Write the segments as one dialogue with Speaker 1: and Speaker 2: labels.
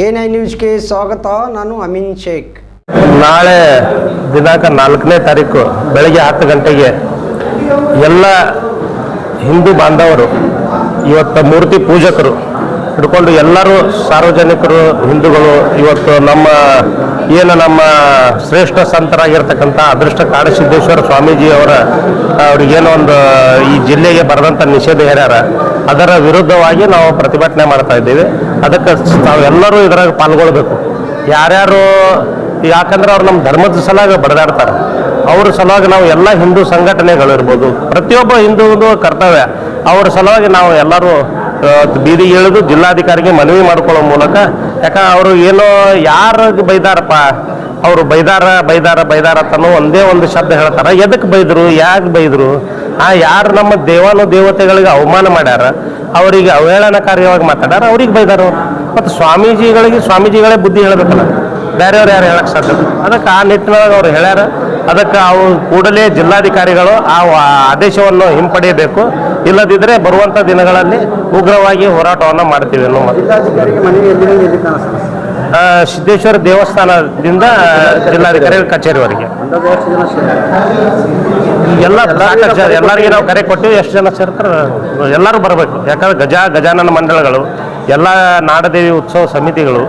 Speaker 1: I ನ್ಯೂಸ್ಗೆ ಸ್ವಾಗತ, ನಾನು ಅಮೀನ್ ಶೇಖ್.
Speaker 2: ನಾಳೆ ದಿನಾಂಕ ನಾಲ್ಕನೇ ತಾರೀಕು ಬೆಳಗ್ಗೆ ಹತ್ತು ಗಂಟೆಗೆ ಎಲ್ಲ ಹಿಂದೂ ಬಾಂಧವರು, ಇವತ್ತು ಮೂರ್ತಿ ಪೂಜಕರು, ಹಿಡ್ಕೊಂಡು ಎಲ್ಲರೂ ಸಾರ್ವಜನಿಕರು, ಹಿಂದೂಗಳು ಇವತ್ತು ನಮ್ಮ, ಏನು ನಮ್ಮ ಶ್ರೇಷ್ಠ ಸಂತರಾಗಿರ್ತಕ್ಕಂಥ ಅದೃಷ್ಟ ಕಾಡಸಿದ್ದೇಶ್ವರ ಸ್ವಾಮೀಜಿ ಅವರ ಅವ್ರಿಗೇನೋ ಒಂದು ಈ ಜಿಲ್ಲೆಗೆ ಬರೆದಂಥ ನಿಷೇಧ ಹೇಳ್ಯಾರ. ಅದರ ವಿರುದ್ಧವಾಗಿ ನಾವು ಪ್ರತಿಭಟನೆ ಮಾಡ್ತಾ ಇದ್ದೀವಿ. ಅದಕ್ಕೆ ತಾವೆಲ್ಲರೂ ಇದರಾಗ ಪಾಲ್ಗೊಳ್ಬೇಕು. ಯಾರ್ಯಾರು, ಯಾಕಂದ್ರೆ ಅವ್ರು ನಮ್ಮ ಧರ್ಮದ ಸಲುವಾಗಿ ಬಡದಾಡ್ತಾರೆ. ಅವ್ರ ಸಲುವಾಗಿ ನಾವು ಎಲ್ಲ ಹಿಂದೂ ಸಂಘಟನೆಗಳು ಇರ್ಬೋದು ಪ್ರತಿಯೊಬ್ಬ ಹಿಂದೂದು ಕರ್ತವ್ಯ. ಅವ್ರ ಸಲುವಾಗಿ ನಾವು ಎಲ್ಲರೂ ಬೀದಿ ಇಳಿದು ಜಿಲ್ಲಾಧಿಕಾರಿಗೆ ಮನವಿ ಮಾಡ್ಕೊಳ್ಳೋ ಮೂಲಕ. ಯಾಕ ಅವರು ಏನೋ ಯಾರಿಗೆ ಬೈದಾರಪ್ಪ? ಅವರು ಬೈದಾರ ಬೈದಾರ ಬೈದಾರ ತನ್ನೋ ಒಂದೇ ಒಂದು ಶಬ್ದ ಹೇಳ್ತಾರೆ. ಎದಕ್ಕೆ ಬೈದರು? ಯಾಕೆ ಬೈದ್ರು? ಆ ಯಾರು ನಮ್ಮ ದೇವಾನು ದೇವತೆಗಳಿಗೆ ಅವಮಾನ ಮಾಡ್ಯಾರ ಅವರಿಗೆ ಅವಹೇಳನಕಾರಿಯವಾಗಿ ಮಾತಾಡ್ಯಾರ ಅವ್ರಿಗೆ ಬೈದಾರ. ಮತ್ತು ಸ್ವಾಮೀಜಿಗಳಿಗೆ ಸ್ವಾಮೀಜಿಗಳೇ ಬುದ್ಧಿ ಹೇಳಬೇಕಲ್ಲ ಬೇರೆಯವ್ರು ಯಾರು ಹೇಳಕ್ ಸಾಧ್ಯ ಅದಕ್ಕೆ ಆ ನಿಟ್ಟಿನೊಳಗೆ ಅವ್ರು ಹೇಳ್ಯಾರ ಅದಕ್ಕೆ ಅವು ಕೂಡಲೇ ಜಿಲ್ಲಾಧಿಕಾರಿಗಳು ಆ ಆದೇಶವನ್ನು ಹಿಂಪಡೆಯಬೇಕು ಇಲ್ಲದಿದ್ದರೆ ಬರುವಂಥ ದಿನಗಳಲ್ಲಿ ಉಗ್ರವಾಗಿ ಹೋರಾಟವನ್ನು ಮಾಡ್ತೀವಿ ಅನ್ನೋ ಸಿದ್ದೇಶ್ವರ ದೇವಸ್ಥಾನದಿಂದ ಜಿಲ್ಲಾಧಿಕಾರಿ ಕಚೇರಿವರೆಗೆ. ಎಲ್ಲ ಎಲ್ಲರಿಗೆ ನಾವು ಕರೆ ಕೊಟ್ಟು ಎಷ್ಟು ಜನ ಸೇರ್ತಾರೆ, ಎಲ್ಲರೂ ಬರಬೇಕು. ಯಾಕಂದ್ರೆ ಗಜ, ಗಜಾನನ ಮಂಡಳಗಳು, ಎಲ್ಲ ನಾಡದೇವಿ ಉತ್ಸವ ಸಮಿತಿಗಳು,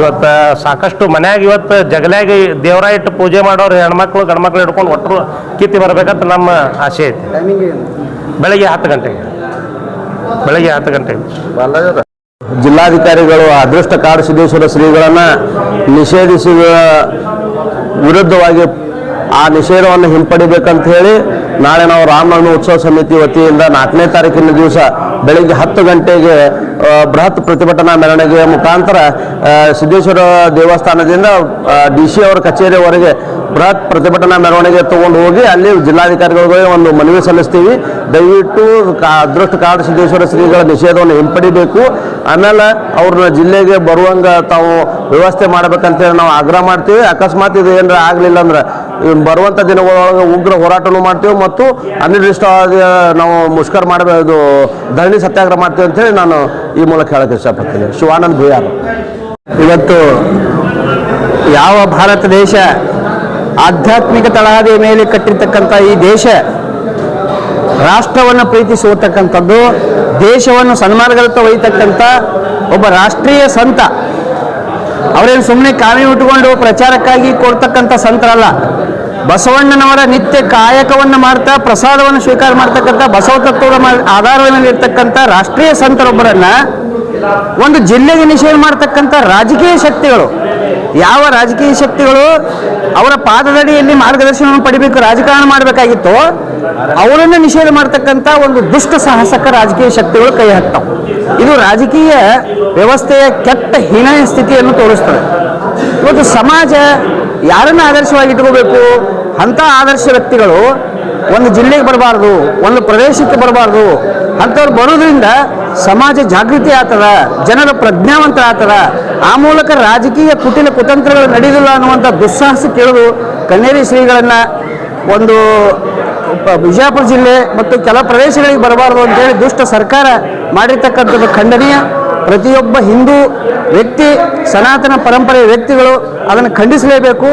Speaker 2: ಇವತ್ತು ಸಾಕಷ್ಟು ಮನ್ಯಾಗ ಇವತ್ತು ಜಗಲ್ಯಾಗಿ ದೇವರ ಇಟ್ಟು ಪೂಜೆ ಮಾಡೋರು ಹೆಣ್ಮಕ್ಳು, ಗಂಡ್ಮಕ್ಳು ಹಿಡ್ಕೊಂಡು ಒಟ್ಟರು ಕಿತ್ತಿ ಬರ್ಬೇಕಂತ ನಮ್ಮ ಆಸೆ ಐತಿ. ಬೆಳಗ್ಗೆ ಹತ್ತು ಗಂಟೆಗೆ. ಬೆಳಗ್ಗೆ ಹತ್ತು ಗಂಟೆಗೆ. ಜಿಲ್ಲಾಧಿಕಾರಿಗಳು ಅದೃಷ್ಟ ಕಾಡು ಸಿದ್ದೇಶ್ವರ ಶ್ರೀಗಳನ್ನ ನಿಷೇಧಿಸಿದ ವಿರುದ್ಧವಾಗಿ ಆ ನಿಷೇಧವನ್ನು ಹಿಂಪಡಿಬೇಕಂತ ಹೇಳಿ ನಾಳೆ ನಾವು ರಾಮನವಮಿ ಉತ್ಸವ ಸಮಿತಿ ವತಿಯಿಂದ ನಾಲ್ಕನೇ ತಾರೀಕಿನ ದಿವಸ ಬೆಳಿಗ್ಗೆ ಹತ್ತು ಗಂಟೆಗೆ ಬೃಹತ್ ಪ್ರತಿಭಟನಾ ಮೆರವಣಿಗೆಯ ಮುಖಾಂತರ ಸಿದ್ದೇಶ್ವರ ದೇವಸ್ಥಾನದಿಂದ ಡಿ ಸಿ ಅವರ ಕಚೇರಿವರೆಗೆ ಬೃಹತ್ ಪ್ರತಿಭಟನಾ ಮೆರವಣಿಗೆ ತಗೊಂಡು ಹೋಗಿ ಅಲ್ಲಿ ಜಿಲ್ಲಾಧಿಕಾರಿಗಳಿಗೆ ಒಂದು ಮನವಿ ಸಲ್ಲಿಸ್ತೀವಿ. ದಯವಿಟ್ಟು ಅದೃಷ್ಟ ಕಾಡು ಸಿದ್ದೇಶ್ವರ ಶ್ರೀಗಳ ನಿಷೇಧವನ್ನು ಹಿಂಪಡಿಬೇಕು. ಆಮೇಲೆ ಅವ್ರನ್ನ ಜಿಲ್ಲೆಗೆ ಬರುವಂಗ ತಾವು ವ್ಯವಸ್ಥೆ ಮಾಡ್ಬೇಕಂತೇಳಿ ನಾವು ಆಗ್ರಹ ಮಾಡ್ತೀವಿ. ಅಕಸ್ಮಾತ್ ಇದು ಏನಾರ ಆಗಲಿಲ್ಲ ಅಂದ್ರೆ ಬರುವಂಥ ದಿನಗಳೊಳಗೆ ಉಗ್ರ ಹೋರಾಟನೂ ಮಾಡ್ತೀವಿ ಮತ್ತು ಅನಿರ್ದಿಷ್ಟವಾದ ನಾವು ಮುಷ್ಕರ ಮಾಡಬೇಕು ಧರಣಿ ಸತ್ಯಾಗ್ರಹ ಮಾಡ್ತೀವಿ ಅಂತೇಳಿ ನಾನು ಈ ಮೂಲಕ ಹೇಳಕ್ಕೆ ಇಷ್ಟಪಡ್ತೀನಿ. ಶಿವಾನಂದ್ ಭೂಯಾರ್.
Speaker 3: ಇವತ್ತು ಯಾವ ಭಾರತ ದೇಶ ಆಧ್ಯಾತ್ಮಿಕ ತಳಹದಿಯ ಮೇಲೆ ಕಟ್ಟಿರ್ತಕ್ಕಂಥ ಈ ದೇಶ ರಾಷ್ಟ್ರವನ್ನು ಪ್ರೀತಿಸುವತಕ್ಕಂಥದ್ದು, ದೇಶವನ್ನು ಸನ್ಮಾರ್ಗದತ್ತ ಒಯ್ಯತಕ್ಕಂಥ ಒಬ್ಬ ರಾಷ್ಟ್ರೀಯ ಸಂತ ಅವರೇನು ಸುಮ್ಮನೆ ಕಾವಿ ಉಟ್ಕೊಂಡು ಪ್ರಚಾರಕ್ಕಾಗಿ ಕೊಡ್ತಕ್ಕಂಥ ಸಂತರಲ್ಲ ಬಸವಣ್ಣನವರ ನಿತ್ಯ ಕಾಯಕವನ್ನು ಮಾಡ್ತಾ ಪ್ರಸಾದವನ್ನು ಸ್ವೀಕಾರ ಮಾಡ್ತಕ್ಕಂಥ ಬಸವ ತತ್ವದ ಆಧಾರದ ಮೇಲೆ ಇರ್ತಕ್ಕಂಥ ರಾಷ್ಟ್ರೀಯ ಸಂತರೊಬ್ಬರನ್ನ ಒಂದು ಜಿಲ್ಲೆಗೆ ನಿಷೇಧ ಮಾಡ್ತಕ್ಕಂಥ ರಾಜಕೀಯ ಶಕ್ತಿಗಳು. ಯಾವ ರಾಜಕೀಯ ಶಕ್ತಿಗಳು ಅವರ ಪಾದದಡಿಯಲ್ಲಿ ಮಾರ್ಗದರ್ಶನವನ್ನು ಪಡಿಬೇಕು, ರಾಜಕಾರಣ ಮಾಡಬೇಕಾಗಿತ್ತು, ಅವರನ್ನು ನಿಷೇಧ ಮಾಡ್ತಕ್ಕಂಥ ಒಂದು ದುಷ್ಟ ಸಾಹಸಕ ರಾಜಕೀಯ ಶಕ್ತಿಗಳು ಕೈ ಹಾಕ್ತಾವೆ. ಇದು ರಾಜಕೀಯ ವ್ಯವಸ್ಥೆಯ ಕೆಟ್ಟ ಹೀನಾಯ ಸ್ಥಿತಿಯನ್ನು ತೋರಿಸ್ತದೆ. ಇವತ್ತು ಸಮಾಜ ಯಾರನ್ನ ಆದರ್ಶವಾಗಿ ಇಟ್ಕೋಬೇಕು ಅಂಥ ಆದರ್ಶ ವ್ಯಕ್ತಿಗಳು ಒಂದು ಜಿಲ್ಲೆಗೆ ಬರಬಾರ್ದು, ಒಂದು ಪ್ರದೇಶಕ್ಕೆ ಬರಬಾರ್ದು, ಅಂಥವ್ರು ಬರೋದ್ರಿಂದ ಸಮಾಜ ಜಾಗೃತಿ ಆತದ ಜನರ ಪ್ರಜ್ಞಾವಂತ ಆಗ್ತದ. ಆ ಮೂಲಕ ರಾಜಕೀಯ ಕುಟಿಲ ಕುತಂತ್ರಗಳು ನಡೆಯಲಿಲ್ಲ ಅನ್ನುವಂಥ ದುಸ್ಸಾಹಸ ಕೇಳಿದು ಕನ್ನೇರಿ ಶ್ರೀಗಳನ್ನ ಒಂದು ವಿಜಯಪುರ ಜಿಲ್ಲೆ ಮತ್ತು ಕೆಲ ಪ್ರದೇಶಗಳಿಗೆ ಬರಬಾರದು ಅಂತೇಳಿ ದುಷ್ಟ ಸರ್ಕಾರ ಮಾಡಿರ್ತಕ್ಕಂಥದ್ದು ಖಂಡನೀಯ. ಪ್ರತಿಯೊಬ್ಬ ಹಿಂದೂ ವ್ಯಕ್ತಿ, ಸನಾತನ ಪರಂಪರೆಯ ವ್ಯಕ್ತಿಗಳು ಅದನ್ನು ಖಂಡಿಸಲೇಬೇಕು.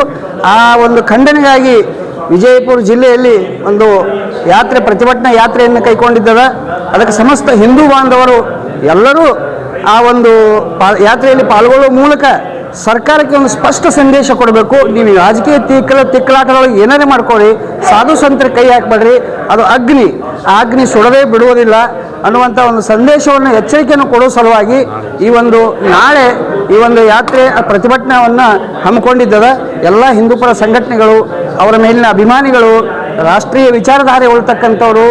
Speaker 3: ಆ ಒಂದು ಖಂಡನೆಗಾಗಿ ವಿಜಯಪುರ ಜಿಲ್ಲೆಯಲ್ಲಿ ಒಂದು ಯಾತ್ರೆ, ಪ್ರತಿಭಟನಾ ಯಾತ್ರೆಯನ್ನು ಕೈಗೊಂಡಿದ್ದದ. ಅದಕ್ಕೆ ಸಮಸ್ತ ಹಿಂದೂ ಬಾಂಧವರು ಎಲ್ಲರೂ ಆ ಒಂದು ಪಾ, ಯಾತ್ರೆಯಲ್ಲಿ ಪಾಲ್ಗೊಳ್ಳುವ ಮೂಲಕ ಸರ್ಕಾರಕ್ಕೆ ಒಂದು ಸ್ಪಷ್ಟ ಸಂದೇಶ ಕೊಡಬೇಕು. ನೀವು ರಾಜಕೀಯ ತಿಕ್ಕಲ ತಿಕ್ಕಲಾಟದೊಳಗೆ ಏನಾರೇ ಮಾಡ್ಕೊಳ್ಳಿ. ಸಾಧು ಸಂತರ ಕೈ ಹಾಕಬೇಡ್ರಿ. ಅದು ಅಗ್ನಿ. ಆ ಅಗ್ನಿ ಸುಡದೇ ಬಿಡುವುದಿಲ್ಲ ಅನ್ನುವಂಥ ಒಂದು ಸಂದೇಶವನ್ನು ಎಚ್ಚರಿಕೆಯನ್ನು ಕೊಡೋ ಸಲುವಾಗಿ ಈ ಒಂದು ನಾಳೆ, ಈ ಒಂದು ಯಾತ್ರೆ ಪ್ರತಿಭಟನೆಯನ್ನು ಹಮ್ಮಿಕೊಂಡಿದ್ದದ ಎಲ್ಲ ಹಿಂದೂಪರ ಸಂಘಟನೆಗಳು, ಅವರ ಮೇಲಿನ ಅಭಿಮಾನಿಗಳು, ರಾಷ್ಟ್ರೀಯ ವಿಚಾರಧಾರೆ ಉಳ್ತಕ್ಕಂಥವರು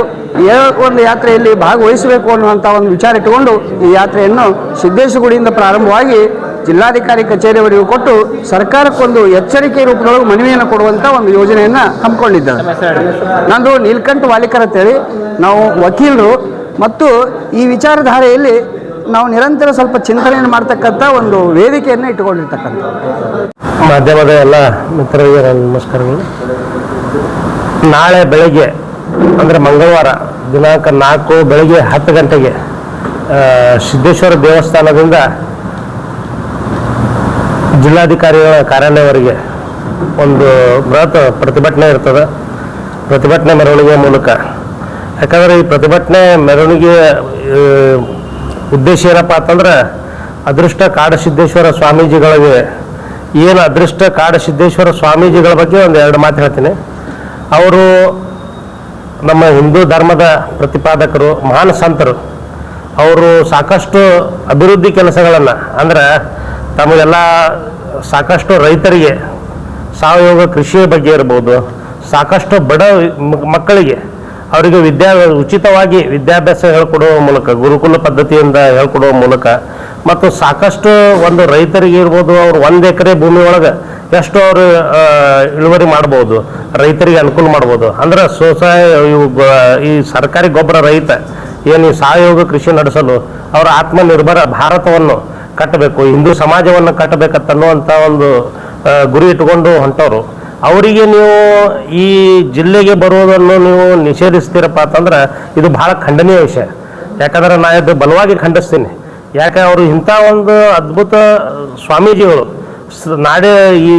Speaker 3: ಒಂದು ಯಾತ್ರೆಯಲ್ಲಿ ಭಾಗವಹಿಸಬೇಕು ಅನ್ನುವಂಥ ಒಂದು ವಿಚಾರ ಇಟ್ಟುಕೊಂಡು ಈ ಯಾತ್ರೆಯನ್ನು ಸಿದ್ದೇಶಗುಡಿಯಿಂದ ಪ್ರಾರಂಭವಾಗಿ ಜಿಲ್ಲಾಧಿಕಾರಿ ಕಚೇರಿಯವರಿಗೂ ಕೊಟ್ಟು ಸರ್ಕಾರಕ್ಕೊಂದು ಎಚ್ಚರಿಕೆ ರೂಪದೊಳಗೆ ಮನವಿಯನ್ನು ಕೊಡುವಂಥ ಒಂದು ಯೋಜನೆಯನ್ನು ಹಮ್ಮಿಕೊಂಡಿದ್ದಾರೆ. ನಂದು ನೀಲ್ಕಂಠ ವಾಲಿಕರ್ ಅಂತೇಳಿ ನಾವು ವಕೀಲರು. ಮತ್ತು ಈ ವಿಚಾರಧಾರೆಯಲ್ಲಿ ನಾವು ನಿರಂತರ ಸ್ವಲ್ಪ ಚಿಂತನೆಯನ್ನು ಮಾಡ್ತಕ್ಕಂಥ ಒಂದು ವೇದಿಕೆಯನ್ನು ಇಟ್ಟುಕೊಂಡಿರ್ತಕ್ಕಂಥ.
Speaker 2: ಮಾಧ್ಯಮದ ಎಲ್ಲ ಮಿತ್ರರಿಗೆ ನಮಸ್ಕಾರಗಳು. ನಾಳೆ ಬೆಳಗ್ಗೆ, ಅಂದರೆ ಮಂಗಳವಾರ, ದಿನಾಂಕ ನಾಲ್ಕು ಬೆಳಗ್ಗೆ ಹತ್ತು ಗಂಟೆಗೆ ಸಿದ್ದೇಶ್ವರ ದೇವಸ್ಥಾನದಿಂದ ಜಿಲ್ಲಾಧಿಕಾರಿಗಳ ಕಾರ್ಯಾಲಯವರೆಗೆ ಒಂದು ಬೃಹತ್ ಪ್ರತಿಭಟನೆ ಇರ್ತದೆ. ಪ್ರತಿಭಟನೆ ಮೆರವಣಿಗೆ ಮೂಲಕ. ಯಾಕಂದರೆ ಈ ಪ್ರತಿಭಟನೆ ಮೆರವಣಿಗೆಯ ಉದ್ದೇಶ ಏನಪ್ಪ ಅಂತಂದ್ರೆ ಅದೃಷ್ಟ ಕಾಡಸಿದ್ದೇಶ್ವರ ಸ್ವಾಮೀಜಿಗಳಿಗೆ, ಏನು ಅದೃಷ್ಟ ಕಾಡಸಿದ್ದೇಶ್ವರ ಸ್ವಾಮೀಜಿಗಳ ಬಗ್ಗೆ ಒಂದು ಎರಡು ಮಾತು ಹೇಳ್ತೀನಿ. ಅವರು ನಮ್ಮ ಹಿಂದೂ ಧರ್ಮದ ಪ್ರತಿಪಾದಕರು, ಮಹಾನ್ ಸಂತರು. ಅವರು ಸಾಕಷ್ಟು ಅಭಿವೃದ್ಧಿ ಕೆಲಸಗಳನ್ನು, ಅಂದ್ರೆ ತಮಗೆಲ್ಲ ಸಾಕಷ್ಟು ರೈತರಿಗೆ ಸಾವಯವ ಕೃಷಿಯ ಬಗ್ಗೆ ಇರ್ಬೋದು, ಸಾಕಷ್ಟು ಬಡ ಮಕ್ಕಳಿಗೆ ಅವರಿಗೆ ವಿದ್ಯಾ ಉಚಿತವಾಗಿ ವಿದ್ಯಾಭ್ಯಾಸ ಹೇಳ್ಕೊಡುವ ಮೂಲಕ, ಗುರುಕುಲ ಪದ್ಧತಿಯಿಂದ ಹೇಳ್ಕೊಡುವ ಮೂಲಕ ಮತ್ತು ಸಾಕಷ್ಟು ಒಂದು ರೈತರಿಗೆ ಇರ್ಬೋದು, ಅವ್ರು ಒಂದು ಎಕರೆ ಭೂಮಿ ಒಳಗೆ ಎಷ್ಟು ಅವರು ಇಳುವರಿ ಮಾಡ್ಬೋದು, ರೈತರಿಗೆ ಅನುಕೂಲ ಮಾಡ್ಬೋದು. ಅಂದ್ರೆ ಸ್ವಸಹಾಯ ಈ ಸರ್ಕಾರಿ ಗೊಬ್ಬರ ರೈತ ಏನು ಸಾವಯವ ಕೃಷಿ ನಡೆಸಲು ಅವರ ಆತ್ಮನಿರ್ಭರ ಭಾರತವನ್ನು ಕಟ್ಟಬೇಕು, ಹಿಂದೂ ಸಮಾಜವನ್ನು ಕಟ್ಟಬೇಕಂತನ್ನುವಂಥ ಒಂದು ಗುರಿ ಇಟ್ಕೊಂಡು ಹೊಂಟವರು. ಅವರಿಗೆ ನೀವು ಈ ಜಿಲ್ಲೆಗೆ ಬರುವುದನ್ನು ನೀವು ನಿಷೇಧಿಸ್ತೀರಪ್ಪ ಅಂತಂದ್ರೆ ಇದು ಬಹಳ ಖಂಡನೀಯ ವಿಷಯ. ಯಾಕಂದ್ರೆ ನಾ ಇದು ಬಲವಾಗಿ ಖಂಡಿಸ್ತೀನಿ. ಯಾಕೆ ಅವರು ಇಂಥ ಒಂದು ಅದ್ಭುತ ಸ್ವಾಮೀಜಿಗಳು ನಾಡೇ ಈ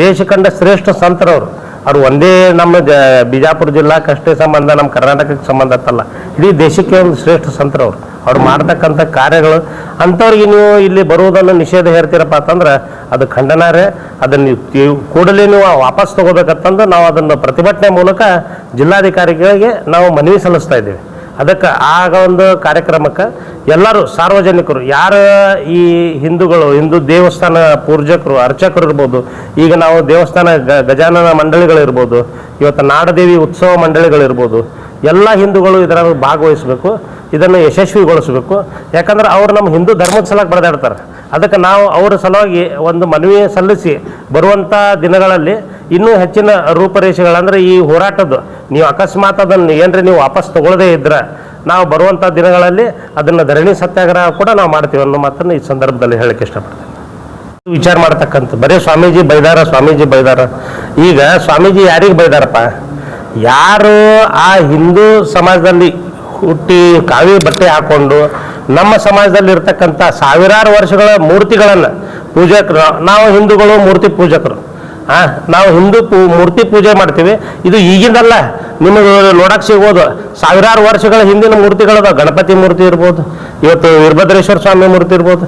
Speaker 2: ದೇಶ ಕಂಡ ಶ್ರೇಷ್ಠ ಸಂತರವರು. ಅವ್ರು ಒಂದೇ ನಮ್ಮ ಜ, ಬಿಜಾಪುರ ಜಿಲ್ಲಾಕ್ಕಷ್ಟೇ ಸಂಬಂಧ, ನಮ್ಮ ಕರ್ನಾಟಕಕ್ಕೆ ಸಂಬಂಧ ಅಂತಲ್ಲ ಇಡೀ ದೇಶಕ್ಕೆ ಒಂದು ಶ್ರೇಷ್ಠ ಸಂತರವರು. ಅವ್ರು ಮಾಡ್ತಕ್ಕಂಥ ಕಾರ್ಯಗಳು ಅಂಥವ್ರಿಗೆ ನೀವು ಇಲ್ಲಿ ಬರುವುದನ್ನು ನಿಷೇಧ ಹೇರ್ತೀರಪ್ಪ ಅಂತಂದ್ರೆ ಅದು ಖಂಡನಾರೆ ಅದನ್ನು ಕೂಡಲೇ ನೀವು ವಾಪಸ್ ತಗೋಬೇಕಂತಂದು ನಾವು ಅದನ್ನು ಪ್ರತಿಭಟನೆ ಮೂಲಕ ಜಿಲ್ಲಾಧಿಕಾರಿಗಳಿಗೆ ನಾವು ಮನವಿ ಸಲ್ಲಿಸ್ತಾ ಇದ್ದೀವಿ. ಅದಕ್ಕೆ ಆಗ ಒಂದು ಕಾರ್ಯಕ್ರಮಕ್ಕೆ ಎಲ್ಲರೂ ಸಾರ್ವಜನಿಕರು, ಯಾರು ಈ ಹಿಂದೂಗಳು, ಹಿಂದೂ ದೇವಸ್ಥಾನ ಪೂರ್ಜಕರು, ಅರ್ಚಕರು ಇರ್ಬೋದು, ಈಗ ನಾವು ದೇವಸ್ಥಾನ ಗಜಾನನ ಮಂಡಳಿಗಳಿರ್ಬೋದು, ಇವತ್ತು ನಾಡದೇವಿ ಉತ್ಸವ ಮಂಡಳಿಗಳಿರ್ಬೋದು ಎಲ್ಲ ಹಿಂದೂಗಳು ಇದರ ಭಾಗವಹಿಸಬೇಕು, ಇದನ್ನು ಯಶಸ್ವಿಗೊಳಿಸಬೇಕು. ಯಾಕಂದ್ರೆ ಅವ್ರು ನಮ್ಮ ಹಿಂದೂ ಧರ್ಮದ ಸಲಕ್ಕೆ ಬರೆದಾಡ್ತಾರೆ. ಅದಕ್ಕೆ ನಾವು ಅವರ ಸಲುವಾಗಿ ಒಂದು ಮನವಿ ಸಲ್ಲಿಸಿ ಬರುವಂಥ ದಿನಗಳಲ್ಲಿ ಇನ್ನೂ ಹೆಚ್ಚಿನ ರೂಪರೇಷೆಗಳಂದ್ರೆ ಈ ಹೋರಾಟದ್ದು. ನೀವು ಅಕಸ್ಮಾತ್ ಅದನ್ನು ಏನ್ರಿ ನೀವು ವಾಪಸ್ ತಗೊಳ್ಳದೇ ಇದ್ರೆ ನಾವು ಬರುವಂಥ ದಿನಗಳಲ್ಲಿ ಅದನ್ನು ಧರಣಿ ಸತ್ಯಾಗ್ರಹ ಕೂಡ ನಾವು ಮಾಡ್ತೀವಿ ಅನ್ನೋ ಮಾತನ್ನು ಈ ಸಂದರ್ಭದಲ್ಲಿ ಹೇಳಕ್ಕೆ ಇಷ್ಟಪಡ್ತೀನಿ. ವಿಚಾರ ಮಾಡ್ತಕ್ಕಂಥ ಬರೀ ಸ್ವಾಮೀಜಿ ಬೈದಾರ ಸ್ವಾಮೀಜಿ ಬೈದಾರ. ಈಗ ಸ್ವಾಮೀಜಿ ಯಾರಿಗೆ ಬೈದಾರಪ್ಪ? ಯಾರು ಆ ಹಿಂದೂ ಸಮಾಜದಲ್ಲಿ ಹುಟ್ಟಿ ಕಾವಿ ಬಟ್ಟೆ ಹಾಕೊಂಡು ನಮ್ಮ ಸಮಾಜದಲ್ಲಿ ಇರ್ತಕ್ಕಂಥ ಸಾವಿರಾರು ವರ್ಷಗಳ ಮೂರ್ತಿಗಳನ್ನು ಪೂಜಕರು, ನಾವು ಹಿಂದೂಗಳು ಮೂರ್ತಿ ಪೂಜಕರು. ಆ, ನಾವು ಹಿಂದೂ ಪೂ, ಮೂರ್ತಿ ಪೂಜೆ ಮಾಡ್ತೀವಿ. ಇದು ಈಗಿಂದಲ್ಲ. ನಿಮಗೆ ನೋಡಕ್ಕೆ ಸಿಗ್ಬೋದು. ಸಾವಿರಾರು ವರ್ಷಗಳ ಹಿಂದಿನ ಮೂರ್ತಿಗಳದ ಗಣಪತಿ ಮೂರ್ತಿ ಇರ್ಬೋದು, ಇವತ್ತು ವೀರಭದ್ರೇಶ್ವರ ಸ್ವಾಮಿ ಮೂರ್ತಿ ಇರ್ಬೋದು.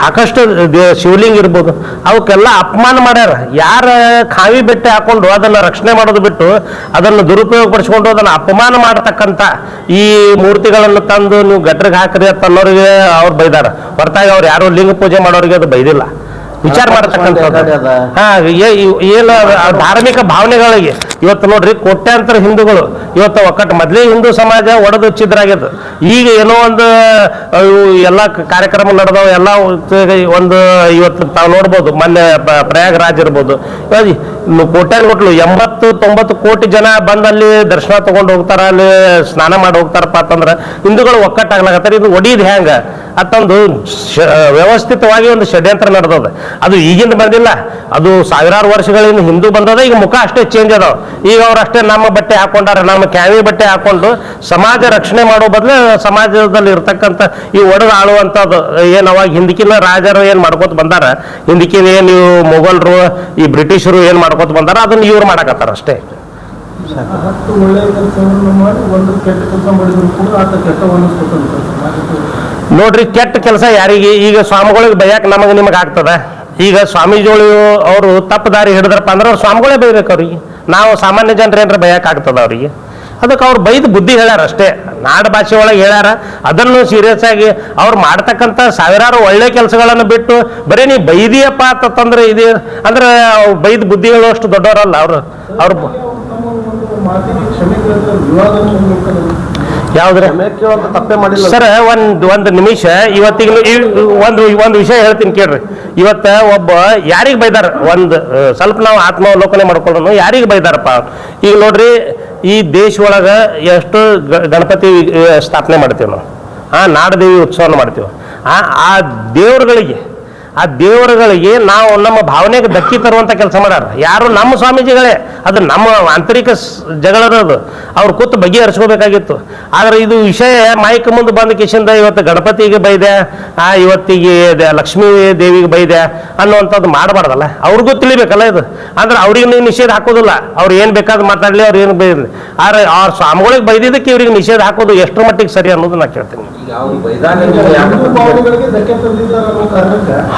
Speaker 2: ಸಾಕಷ್ಟು ಶಿವಲಿಂಗ ಇರ್ಬೋದು. ಅವಕ್ಕೆಲ್ಲ ಅಪಮಾನ ಮಾಡ್ಯಾರ. ಯಾರ ಖಾವಿ ಬೆಟ್ಟೆ ಹಾಕೊಂಡು ಅದನ್ನು ರಕ್ಷಣೆ ಮಾಡೋದು ಬಿಟ್ಟು ಅದನ್ನು ದುರುಪಯೋಗ ಪಡಿಸ್ಕೊಂಡು ಅದನ್ನು ಅಪಮಾನ ಮಾಡತಕ್ಕಂಥ ಈ ಮೂರ್ತಿಗಳನ್ನು ತಂದು ನೀವು ಗಟ್ರಿಗೆ ಹಾಕ್ರಿ ಅಂತ ಅನ್ನೋರಿಗೆ ಅವ್ರು ಬೈದಾರ. ಹೊರತಾಗಿ ಅವ್ರು ಯಾರು ಲಿಂಗ ಪೂಜೆ ಮಾಡೋರಿಗೆ ಅದು ಬೈದಿಲ್ಲ. ವಿಚಾರ ಮಾಡತಕ್ಕಂಥದ್ದು. ಹಾ ಏನು ಧಾರ್ಮಿಕ ಭಾವನೆಗಳಿಗೆ ಇವತ್ತು ನೋಡ್ರಿ ಕೋಟ್ಯಾಂತರ ಹಿಂದೂಗಳು ಇವತ್ತು ಒಕ್ಕಟ್ಟು ಮೊದಲೇ ಹಿಂದೂ ಸಮಾಜ ಒಡೆದು ಚಿದ್ರಾಗಿದ್ದು ಈಗ ಏನೋ ಒಂದು ಎಲ್ಲ ಕಾರ್ಯಕ್ರಮ ನಡೆದವು ಎಲ್ಲ ಒಂದು ಇವತ್ತು ತಾವು ನೋಡ್ಬೋದು ಮೊನ್ನೆ ಪ್ರಯಾಗರಾಜ್ ಇರ್ಬೋದು. ಕೋಟ್ಯಾನ್ ಕೊಟ್ಲು ಎಂಬತ್ತು ತೊಂಬತ್ತು ಕೋಟಿ ಜನ ಬಂದಲ್ಲಿ ದರ್ಶನ ತಗೊಂಡು ಹೋಗ್ತಾರ ಅಲ್ಲಿ ಸ್ನಾನ ಮಾಡಿ ಹೋಗ್ತಾರಪ್ಪ ಅಂತಂದ್ರೆ ಹಿಂದೂಗಳು ಒಕ್ಕಟ್ಟಾಗ್ಲಾಗತ್ತಾರೆ ಇದು ಒಡಿದ್ ಹೆಂಗ ಅತ್ತೊಂದು ವ್ಯವಸ್ಥಿತವಾಗಿ ಒಂದು ಷಡ್ಯಂತ್ರ ನಡೆದದ. ಅದು ಈಗಿಂದ ಬಂದಿಲ್ಲ. ಅದು ಸಾವಿರಾರು ವರ್ಷಗಳಿಂದ ಹಿಂದೂ ಬಂದದ, ಈಗ ಮುಖ ಅಷ್ಟೇ ಚೇಂಜ್ ಅದಾವ. ಈಗ ಅವ್ರು ಅಷ್ಟೇ ನಮ್ಮ ಬಟ್ಟೆ ಹಾಕೊಂಡಾರ, ನಮ್ಮ ಕ್ಯಾವಿ ಬಟ್ಟೆ ಹಾಕೊಂಡು ಸಮಾಜ ರಕ್ಷಣೆ ಮಾಡೋ ಬದಲು ಸಮಾಜದಲ್ಲಿ ಇರ್ತಕ್ಕಂಥ ಈ ಒಡೆದು ಆಳುವಂಥದ್ದು, ಏನು ಅವಾಗ ಹಿಂದಕಿನ ರಾಜರು ಏನು ಮಾಡ್ಕೋತ ಬಂದಾರ ಹಿಂದಕಿನ ಏನು ಇವು ಮೊಘಲರು, ಈ ಬ್ರಿಟಿಷರು ಏನು ಮಾಡ್ಕೋತ ಬಂದಾರ, ಅದನ್ನ ಇವ್ರು ಮಾಡಕತ್ತಾರ ಅಷ್ಟೇ.
Speaker 4: ಮಾಡಿ, ಒಂದು ಕೆಟ್ಟ ಕೆಲಸ ಮಾಡಿದ್ರು ಕೂಡ ಆತ ಕೆಟ್ಟ
Speaker 2: ನೋಡ್ರಿ ಕೆಟ್ಟ ಕೆಲಸ ಯಾರಿಗೆ? ಈಗ ಸ್ವಾಮಿಗಳಿಗೆ ಬೈಯಾಕ ನಮಗೆ ನಿಮಗೆ ಆಗ್ತದ? ಈಗ ಸ್ವಾಮೀಜಿಗಳು ಅವರು ತಪ್ಪು ದಾರಿ ಹಿಡಿದ್ರಪ್ಪ ಅಂದ್ರೆ ಅವ್ರು ಸ್ವಾಮಿಗಳೇ ಬೈಬೇಕು ಅವ್ರಿಗೆ. ನಾವು ಸಾಮಾನ್ಯ ಜನರು ಏನಾರ ಬೈಯಾಕ ಆಗ್ತದ ಅವರಿಗೆ? ಅದಕ್ಕೆ ಅವ್ರು ಬೈದು ಬುದ್ಧಿ ಹೇಳ್ಯಾರ ಅಷ್ಟೇ. ನಾಡ ಭಾಷೆ ಒಳಗೆ ಹೇಳ್ಯಾರ. ಅದನ್ನು ಸೀರಿಯಸ್ ಆಗಿ ಅವ್ರು ಮಾಡ್ತಕ್ಕಂಥ ಸಾವಿರಾರು ಒಳ್ಳೆ ಕೆಲಸಗಳನ್ನು ಬಿಟ್ಟು ಬರೀ ನೀ ಬೈದಿಯಪ್ಪ ಅಂತಂದ್ರೆ ಇದು ಅಂದ್ರೆ ಬೈದು ಬುದ್ಧಿ ಹೇಳುವಷ್ಟು ದೊಡ್ಡವರಲ್ಲ ಅವರು. ಅವ್ರು ಯಾವ್ದ್ರೆ?
Speaker 3: ತಪ್ಪೇ ಮಾಡಿಲ್ಲ.
Speaker 2: ಸರ್ ಒಂದ್ ಒಂದು ನಿಮಿಷ ಇವತ್ತಿಗೆ ಒಂದ್ ಒಂದು ವಿಷಯ ಹೇಳ್ತೀನಿ ಕೇಳ್ರಿ. ಇವತ್ತ ಒಬ್ಬ ಯಾರಿಗೆ ಬೈದಾರ? ಒಂದು ಸ್ವಲ್ಪ ನಾವು ಆತ್ಮಾವಲೋಕನೆ ಮಾಡ್ಕೊಳ್ಳೋನು ಯಾರಿಗೆ ಬೈದಾರಪ್ಪ? ಈಗ ನೋಡ್ರಿ ಈ ದೇಶ ಒಳಗ ಎಷ್ಟು ಗ- ಗಣಪತಿ ಸ್ಥಾಪನೆ ಮಾಡ್ತೀವಿ ನಾವು. ಆ ನಾಡದೇವಿ ಉತ್ಸವನ ಮಾಡ್ತೀವಿ. ಆ ಆ ದೇವ್ರುಗಳಿಗೆ ಆ ದೇವರುಗಳಿಗೆ ನಾವು ನಮ್ಮ ಭಾವನೆಗೆ ಧಕ್ಕಿ ತರುವಂತ ಕೆಲಸ ಮಾಡ್ಯಾರ. ಯಾರು ನಮ್ಮ ಸ್ವಾಮೀಜಿಗಳೇ ಅದು ನಮ್ಮ ಆಂತರಿಕ ಸ್- ಜಗಳರದು ಅವ್ರು ಕೂತು ಬಗೆಹರಿಸ್ಕೋಬೇಕಾಗಿತ್ತು ಆದ್ರೆ ಇದು ವಿಷಯ ಮೈಕ್ ಮುಂದೆ ಬಂದ ಕಿಶಿಂದ ಇವತ್ತು ಗಣಪತಿಗೆ ಬೈದೆ ಆ ಇವತ್ತಿಗೆ ದ- ಲಕ್ಷ್ಮೀ ದೇವಿಗೆ ಬೈದೆ ಅನ್ನುವಂಥದ್ದು ಮಾಡಬಾರ್ದಲ್ಲ. ಅವ್ರಿಗೂ ತಿಳಿಬೇಕಲ್ಲ ಇದು. ಅಂದ್ರೆ ಅವ್ರಿಗೆ ನೀವು ನಿಷೇಧ ಹಾಕೋದಿಲ್ಲ. ಅವ್ರು ಏನು ಬೇಕಾದ್ರೂ ಮಾತಾಡಲಿ ಅವ್ರು ಏನು ಬೈದ್ಲಿ. ಆದ್ರೆ ಅವ್ರ ಸ್ವಾಮಿಗಳಿಗೆ ಬೈದಿದ್ದಕ್ಕೆ ಇವ್ರಿಗೆ ನಿಷೇಧ ಹಾಕೋದು ಎಷ್ಟರ ಮಟ್ಟಿಗೆ ಸರಿ ಅನ್ನೋದು ನಾ ಕೇಳ್ತೀನಿ.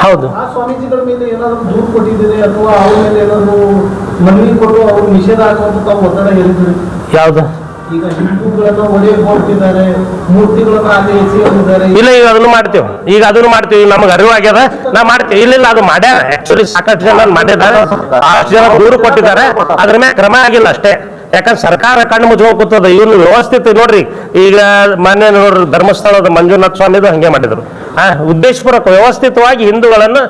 Speaker 4: ಹಿಂದೂ. ಭಾವನೆಗಳಿಗೆ ಧಕ್ಕೆ ತಂದಿದ್ದಾರೆ ಅನ್ನೋ ಕಾರಣಕ್ಕೆ
Speaker 2: ಹೌದು
Speaker 4: ಆ ಸ್ವಾಮೀಜಿಗಳ ಮೇಲೆ ಏನಾದ್ರು ದೂರು ಕೊಟ್ಟಿದ್ದೀರಿ ಅಥವಾ ಅವ್ರ ಮೇಲೆ ಏನಾದ್ರು ಮನವಿ ಕೊಟ್ಟು ಅವ್ರು ನಿಷೇಧ ಹಾಕುವಂತ ತಾವು ಒತ್ತಡ ಹೇಳಿದ್ರಿ
Speaker 2: ಯಾವುದು?
Speaker 4: ಈಗ ಹಿಂದೂಗಳನ್ನ ಒಡೆಯಕ್ಕೆ ಹೊರಟಿದ್ದಾರೆ ಮೂರ್ತಿಗಳನ್ನ ಅಲ್ಲಿ ಎಸೆಯಲಿದ್ದಾರೆ
Speaker 2: ಇಲ್ಲ ಈಗ ಅದನ್ನು ಮಾಡ್ತೀವಿ. ಈಗ ಅದನ್ನು ಮಾಡ್ತೀವಿ. ನಮ್ಗೆ ಅರಿವು ಆಗ್ಯದ ನಾ ಮಾಡ್ತೀವಿ. ಇಲ್ಲ ಇಲ್ಲ ಅದು ಮಾಡ್ಯಾರ ಆಕ್ಚುಲಿ ಸಾಕಷ್ಟು ಜನ ಮಾಡಿದ್ದಾರೆ ಅಷ್ಟು ಜನ ದೂರು ಕೊಟ್ಟಿದ್ದಾರೆ. ಅದ್ರ ಮೇಲೆ ಕ್ರಮ ಆಗಿಲ್ಲ ಅಷ್ಟೇ. ಯಾಕಂದ್ರೆ ಸರ್ಕಾರ ಕಣ್ಣು ಮುಚ್ಕೊಂಡು ಕೂತದ. ಇವ್ರು ವ್ಯವಸ್ಥಿತ ನೋಡ್ರಿ. ಈಗ ಮಾನ್ಯ ನೋಡ್ರಿ ಧರ್ಮಸ್ಥಳದ ಮಂಜುನಾಥ ಸ್ವಾಮಿದು ಹಂಗೆ ಮಾಡಿದ್ರು. ಉದ್ದೇಶಪೂರ್ವಕ, ವ್ಯವಸ್ಥಿತವಾಗಿ ಹಿಂದೂಗಳನ್ನು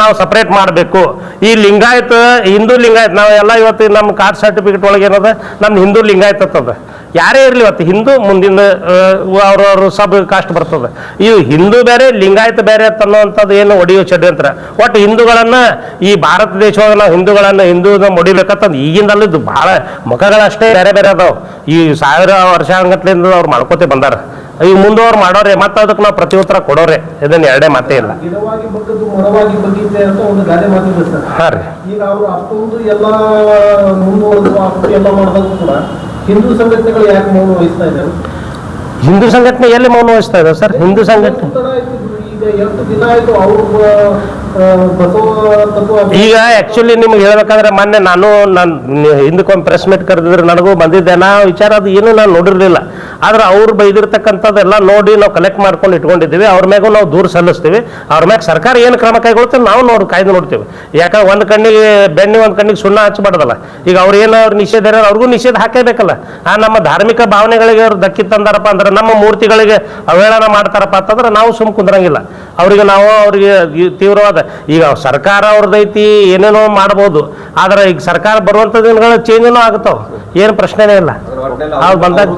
Speaker 2: ನಾವು ಸಪ್ರೇಟ್ ಮಾಡಬೇಕು. ಈ ಲಿಂಗಾಯತ, ಹಿಂದೂ ಲಿಂಗಾಯತ್, ನಾವು ಎಲ್ಲ ಇವತ್ತು ನಮ್ಮ ಕಾಸ್ಟ್ ಸರ್ಟಿಫಿಕೇಟ್ ಒಳಗೆ ಏನದ? ನಮ್ಮ ಹಿಂದೂ ಲಿಂಗಾಯತ್ ಅಂತದ ಯಾರೇ ಇರಲಿ ಇವತ್ತು, ಹಿಂದೂ ಮುಂದಿನ ಅವ್ರವ್ರ ಸಬ್ ಕಾಸ್ಟ್ ಬರ್ತದೆ. ಈ ಹಿಂದೂ ಬೇರೆ, ಲಿಂಗಾಯತ ಬೇರೆ ಅಂತ ಅನ್ನೋವಂಥದ್ದು ಏನು ಒಡೆಯೋ ಷಡ್ಯಂತ್ರ ಒಟ್ಟು ಹಿಂದೂಗಳನ್ನು, ಈ ಭಾರತ ದೇಶವಾಗ ನಾವು ಹಿಂದೂಗಳನ್ನ ಹಿಂದೂ ಹೊಡಿಬೇಕಂತಂದು ಈಗಿಂದಲ್ಲೂ ಇದು ಭಾಳ ಮುಖಗಳಷ್ಟೇ ಬೇರೆ ಬೇರೆ ಅದಾವ. ಈ ಸಾವಿರ ವರ್ಷ ಅಂಗತ್ಲಿಂದ ಅವ್ರು ಮಾಡ್ಕೋತೆ ಬಂದಾರ. ಈಗ ಮುಂದುವರ್ ಮಾಡೋರೆ ಮತ್ತೆ ಅದಕ್ಕೆ ನಾವು ಉತ್ತರ ಕೊಡೋರೆ. ಇದನ್ನ ಎರಡೇ ಮಾತೇ ಇಲ್ಲ. ಹಾಂ ರೀ.
Speaker 4: ಕೂಡ ಹಿಂದೂ ಸಂಘಟನೆಗಳು ಯಾಕೆ ಮೌನ ವಹಿಸ್ತಾ ಇದ್ದಾರೆ?
Speaker 2: ಹಿಂದೂ ಸಂಘಟನೆ ಎಲ್ಲಿ ಮೌನ ವಹಿಸ್ತಾ ಇದ್ದಾರೆ ಸರ್? ಹಿಂದೂ ಸಂಘಟನೆ?
Speaker 4: ಈಗ ದಿನ ಆಯ್ತು ಅವರು
Speaker 2: ಈಗ ಆಕ್ಚುಲಿ ನಿಮ್ಗೆ ಹೇಳ್ಬೇಕಂದ್ರೆ ಮೊನ್ನೆ ನಾನು ನಾನು ಹಿಂದಕ್ಕೊಂದು ಪ್ರೆಸ್ ಮೀಟ್ ಕರೆದಿದ್ರೆ ನನಗೂ ಬಂದಿದ್ದೆ. ನಾ ವಿಚಾರ ಅದು ಏನು ನಾನು ನೋಡಿರಲಿಲ್ಲ. ಆದ್ರೆ ಅವ್ರು ಬೈದಿರ್ತಕ್ಕಂಥದ್ದೆಲ್ಲ ನೋಡಿ ನಾವು ಕಲೆಕ್ಟ್ ಮಾಡ್ಕೊಂಡು ಇಟ್ಕೊಂಡಿದ್ದೀವಿ. ಅವ್ರ ಮ್ಯಾಗೂ ನಾವು ದೂರು ಸಲ್ಲಿಸ್ತೀವಿ. ಅವ್ರ ಮ್ಯಾಗ ಸರ್ಕಾರ ಏನು ಕ್ರಮ ಕೈಗೊಳ್ತೀವಿ ನಾವು ನೋಡಿ ಕಾಯ್ದು ನೋಡ್ತೀವಿ. ಯಾಕಂದ್ರೆ ಒಂದು ಕಣ್ಣಿಗೆ ಬೆಣ್ಣೆ, ಒಂದು ಕಣ್ಣಿಗೆ ಸುಣ್ಣ ಹಚ್ಚಬಾರ್ದಲ್ಲ ಈಗ ಅವ್ರು ಏನು ಅವ್ರು ನಿಷೇಧ ಇರೋ ಅವ್ರಿಗೂ ನಿಷೇಧ ಹಾಕೇಬೇಕಲ್ಲ. ಆ ನಮ್ಮ ಧಾರ್ಮಿಕ ಭಾವನೆಗಳಿಗೆ ಅವ್ರು ದಕ್ಕಿ ತಂದಾರಪ್ಪ ಅಂದ್ರೆ ನಮ್ಮ ಮೂರ್ತಿಗಳಿಗೆ ಅವಹೇಳನ ಮಾಡ್ತಾರಪ್ಪ ಅಂತಂದ್ರೆ ನಾವು ಸುಮ್ಮ ಕುಂದ್ರಂಗಿಲ್ಲ. ಅವರಿಗೆ ನಾವು ಅವರಿಗೆ ಈ ಈಗ ಸರ್ಕಾರ ಅವ್ರದ್ದೈತಿ ಏನೇನೋ ಮಾಡ್ಬೋದು. ಆದ್ರೆ ಈಗ ಸರ್ಕಾರ ಬರುವಂಥ ದಿನಗಳ ಚೇಂಜನೂ ಆಗುತ್ತಾವ. ಏನು ಪ್ರಶ್ನೆನೇ ಇಲ್ಲ. ಅವ್ರು ಬಂದಾಗ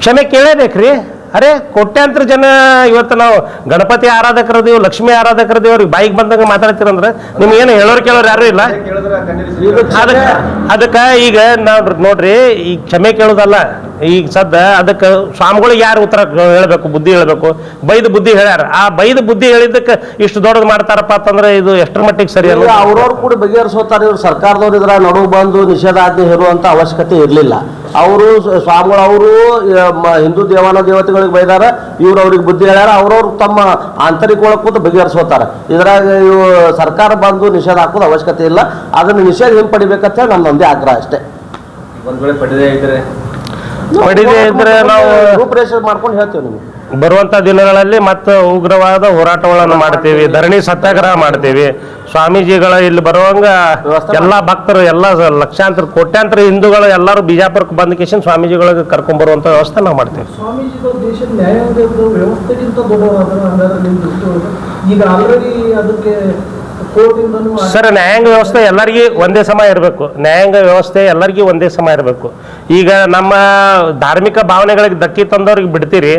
Speaker 2: ಕ್ಷಮೆ ಕೇಳೇಬೇಕ್ರಿ. ಅರೆ ಕೋಟ್ಯಾಂತರ ಜನ ಇವತ್ತು ನಾವು ಗಣಪತಿ ಆರಾಧಕರದೀವಿ ಲಕ್ಷ್ಮಿ ಆರಾಧಕರದೀವಿ ಅವ್ರಿಗೆ ಬಾಯಿಗೆ ಬಂದಾಗ ಮಾತಾಡ್ತೀರಂದ್ರೆ ನಿಮ್ಗೆ ಏನು ಹೇಳೋರು ಕೇಳೋರು ಯಾರು ಇಲ್ಲ. ಅದಕ್ಕೆ ಅದಕ್ಕೆ ಈಗ ನಾವು ನೋಡ್ರಿ ಈಗ ಕ್ಷಮೆ ಕೇಳೋದಲ್ಲ. ಈಗ ಸದ್ದ ಅದಕ್ಕೆ ಸ್ವಾಮಿಗಳಿಗೆ ಯಾರು ಉತ್ತರ ಹೇಳಬೇಕು ಬುದ್ಧಿ ಹೇಳಬೇಕು? ಬೈದ ಬುದ್ಧಿ ಹೇಳ್ಯಾರ. ಆ ಬೈದ ಬುದ್ಧಿ ಹೇಳಿದ್ದಕ್ಕೆ ಇಷ್ಟು ದೊಡ್ಡದು ಮಾಡ್ತಾರಪ್ಪ ಅಂತಂದ್ರೆ ಇದು ಎಷ್ಟರ ಮಟ್ಟಿಗೆ ಸರಿ ಅಲ್ಲ
Speaker 3: ಅವ್ರವ್ರು ಕೂಡ ಬಗೆಹರಿಸೋತಾರೆ ಇವ್ರು ಸರ್ಕಾರದವ್ರು ಇದ್ರ ನಡುವು ಬಂದು ನಿಷೇಧಾಜ್ಞೆ ಹೇರುವಂತ ಅವಶ್ಯಕತೆ ಇರಲಿಲ್ಲ. ಅವರು ಸ್ವಾಮಿಗಳು ಅವರು ಹಿಂದೂ ದೇವಾನ ದೇವತೆಗಳಿಗೆ ಬೈದಾರ ಇವ್ರು ಅವ್ರಿಗೆ ಬುದ್ಧಿ ಹೇಳ್ಯಾರ ಅವ್ರವ್ರು ತಮ್ಮ ಆಂತರಿಕ ಒಳಗೆ ಕೂತು ಬಗೆಹರಿಸೋತಾರ. ಇದ್ರಾಗ ಇವು ಸರ್ಕಾರ ಬಂದು ನಿಷೇಧ ಹಾಕೋದು ಅವಶ್ಯಕತೆ ಇಲ್ಲ. ಅದನ್ನು ನಿಷೇಧ ಹಿಂಪಡಿಬೇಕಂತ ಹೇಳಿ ನಮ್ದೊಂದೇ ಆಗ್ರಹ ಅಷ್ಟೇ.
Speaker 5: ಒಂದ್ ವೇಳೆ ಪಡೆದೇ ಇದ್ರೆ
Speaker 2: ಪಡಿದೆ ಇದ್ರೆ ನಾವು
Speaker 3: ರೂಪರೇಷೆ ಮಾಡ್ಕೊಂಡು ಹೇಳ್ತೇವೆ ನಿಮಗೆ.
Speaker 2: ಬರುವಂತ ದಿನಗಳಲ್ಲಿ ಮತ್ತೆ ಉಗ್ರವಾದ ಹೋರಾಟಗಳನ್ನು ಮಾಡ್ತೀವಿ ಧರಣಿ ಸತ್ಯಾಗ್ರಹ ಮಾಡ್ತೀವಿ. ಸ್ವಾಮೀಜಿಗಳ ಇಲ್ಲಿ ಬರುವಂಗ
Speaker 3: ವ್ಯವಸ್ಥೆ
Speaker 2: ಎಲ್ಲಾ ಭಕ್ತರು ಎಲ್ಲ ಲಕ್ಷಾಂತರ ಕೋಟ್ಯಾಂತರ ಹಿಂದೂಗಳು ಎಲ್ಲರೂ ಬಿಜಾಪುರಕ್ಕೆ ಬಂದ ಕಿಶನ್ ಸ್ವಾಮೀಜಿಗಳಿಗೆ ಕರ್ಕೊಂಡ್ ಬರುವಂತ ವ್ಯವಸ್ಥೆ ನಾವು ಮಾಡ್ತೇವೆ.
Speaker 4: ಸ್ವಾಮೀಜಿಗಳು ದೇಶದ ನ್ಯಾಯಾಂಗ ವ್ಯವಸ್ಥೆಗಿಂತ ದೊಡ್ಡ ಹಂಗಾದ್ರೆ ನಿಮ್ಮ ದೃಷ್ಟಿ ಒಳಗೆ ಈಗ ಆಲ್ರೆಡಿ ಅದಕ್ಕೆ
Speaker 2: ಸರ್, ನ್ಯಾಯಾಂಗ ವ್ಯವಸ್ಥೆ ಎಲ್ಲರಿಗೂ ಒಂದೇ ಸಮ ಇರಬೇಕು. ನ್ಯಾಯಾಂಗ ವ್ಯವಸ್ಥೆ ಎಲ್ಲರಿಗೂ ಒಂದೇ ಸಮ ಇರಬೇಕು. ಈಗ ನಮ್ಮ ಧಾರ್ಮಿಕ ಭಾವನೆಗಳಿಗೆ ದಕ್ಕಿ ತಂದವ್ರಿಗೆ ಬಿಡ್ತೀರಿ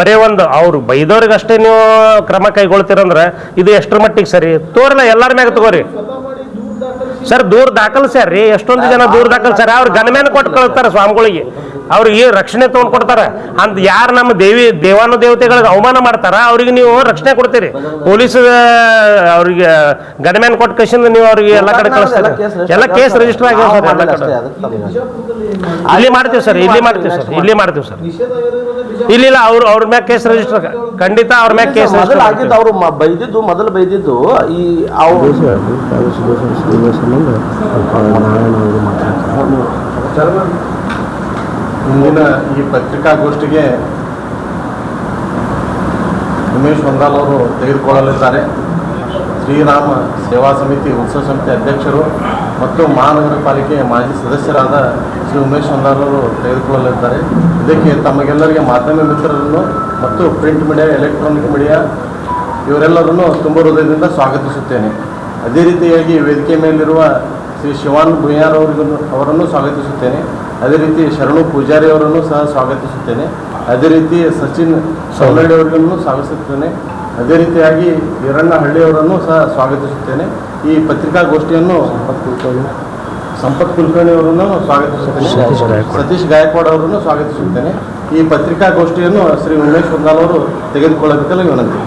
Speaker 2: ಬರೇ ಒಂದು, ಅವ್ರು ಬೈದವ್ರಿಗಷ್ಟೇ ನೀವು ಕ್ರಮ ಕೈಗೊಳ್ತೀರಂದ್ರೆ ಇದು ಎಷ್ಟರ ಮಟ್ಟಿಗೆ ಸರಿ? ತೋರಲ್ಲ ಎಲ್ಲರ ಮ್ಯಾಗ ತಗೋರಿ
Speaker 4: ಸ್ವತಃ ಮಾಡಿ ದೂರ ದಾಖಲಿಸಿ
Speaker 2: ಸರ್ ದೂರ ದಾಖಲಿಸ್ಯಾರ ರೀ. ಎಷ್ಟೊಂದು ಜನ ದೂರ ದಾಖಲಿಸ್ಯಾರ ಅವ್ರು ಗಣಮೇನ ಕೊಟ್ಟು ಕಳಿಸ್ತಾರ ಸ್ವಾಮಿಗಳಿಗೆ. ಅವ್ರಿಗೆ ರಕ್ಷಣೆ ತೊಗೊಂಡು ಕೊಡ್ತಾರೆ. ಅಂತ ಯಾರು ನಮ್ಮ ದೇವಿ ದೇವಾನು ದೇವತೆಗಳಿಗೆ ಅವಮಾನ ಮಾಡ್ತಾರ ಅವ್ರಿಗೆ ನೀವು ರಕ್ಷಣೆ ಕೊಡ್ತೀರಿ. ಪೊಲೀಸ್ ಅವ್ರಿಗೆ ಗಣಮೇನ್ ಕೊಟ್ಟು ಕಸಿಂದ ನೀವು ಅವ್ರಿಗೆ ಎಲ್ಲ ಕಡೆ ಕಳಿಸ್ತಾರೆ. ಎಲ್ಲ ಕೇಸ್ ರಿಜಿಸ್ಟರ್ ಆಗ್ಯಾವ ಸರ್ ಎಲ್ಲ ಕಡೆ? ಇಲ್ಲಿ ಮಾಡ್ತೀವಿ ಸರ್ ಇಲ್ಲಿ ಮಾಡ್ತೀವಿ ಸರ್ ಇಲ್ಲಿ ಮಾಡ್ತೀವಿ ಸರ್. ಇಲ್ಲ ಇಲ್ಲ ಅವ್ರ ಅವ್ರ ಮ್ಯಾಗ ಕೇಸ್ ರಿಜಿಸ್ಟರ್ ಖಂಡಿತ ಅವ್ರ ಮ್ಯಾಗ ಕೇಸ್
Speaker 3: ಮೊದಲು ಆಗಿದ್ದು ಅವರು ಬೈದಿದ್ದು ಮೊದಲು ಬೈದಿದ್ದು ಈ ಅವ್ರು
Speaker 5: ಮುಂದಿನ ಈ ಪತ್ರಿಕಾಗೋಷ್ಠಿಗೆ ಉಮೇಶ್ ಹೊಂದಾಲ್ ಅವರು ತೆಗೆದುಕೊಳ್ಳಲಿದ್ದಾರೆ. ಶ್ರೀರಾಮ ಸೇವಾ ಸಮಿತಿ ಉತ್ಸವ ಸಮಿತಿ ಅಧ್ಯಕ್ಷರು ಮತ್ತು ಮಹಾನಗರ ಪಾಲಿಕೆ ಮಾಜಿ ಸದಸ್ಯರಾದ ಶ್ರೀ ಉಮೇಶ್ ಹೊಂದಾರವರು ತೆಗೆದುಕೊಳ್ಳಲಿದ್ದಾರೆ. ಇದಕ್ಕೆ ತಮಗೆಲ್ಲರಿಗೆ ಮಾಧ್ಯಮ ಮಿತ್ರರನ್ನು ಮತ್ತು ಪ್ರಿಂಟ್ ಮೀಡಿಯಾ, ಎಲೆಕ್ಟ್ರಾನಿಕ್ ಮೀಡಿಯಾ ಇವರೆಲ್ಲರನ್ನು ತುಂಬ ಹೃದಯದಿಂದ ಸ್ವಾಗತಿಸುತ್ತೇನೆ. ಅದೇ ರೀತಿಯಾಗಿ ವೇದಿಕೆ ಮೇಲಿರುವ ಶ್ರೀ ಶಿವಾನ್ ಭುಯಾರ್ ಅವರಿಗೂ ಅವರನ್ನು ಸ್ವಾಗತಿಸುತ್ತೇನೆ. ಅದೇ ರೀತಿ ಶರಣು ಪೂಜಾರಿ ಅವರನ್ನು ಸಹ ಸ್ವಾಗತಿಸುತ್ತೇನೆ. ಅದೇ ರೀತಿ ಸಚಿನ್ ಸೌಲಳ್ಳಿ ಅವರಿಗೂ ಸ್ವಾಗತಿಸುತ್ತೇನೆ. ಅದೇ ರೀತಿಯಾಗಿ ಈರಣ್ಣ ಹಳ್ಳಿಯವರನ್ನು ಸಹ ಸ್ವಾಗತಿಸುತ್ತೇನೆ. ಈ ಪತ್ರಿಕಾಗೋಷ್ಠಿಯನ್ನು ಸಂಪತ್ ಕುಲಕರ್ಣಿ ಅವರನ್ನು ಸ್ವಾಗತಿಸುತ್ತೇನೆ. ಸತೀಶ್ ಗಾಯಕ್ವಾಡ್. ಅವರನ್ನು ಸ್ವಾಗತಿಸುತ್ತೇನೆ. ಈ ಪತ್ರಿಕಾಗೋಷ್ಠಿಯನ್ನು ಶ್ರೀ ಉಮೇಶ್ ಹೊಂದಾಲ್ ಅವರು ತೆಗೆದುಕೊಳ್ಳಬೇಕಲ್ಲ ವಿನಂತಿ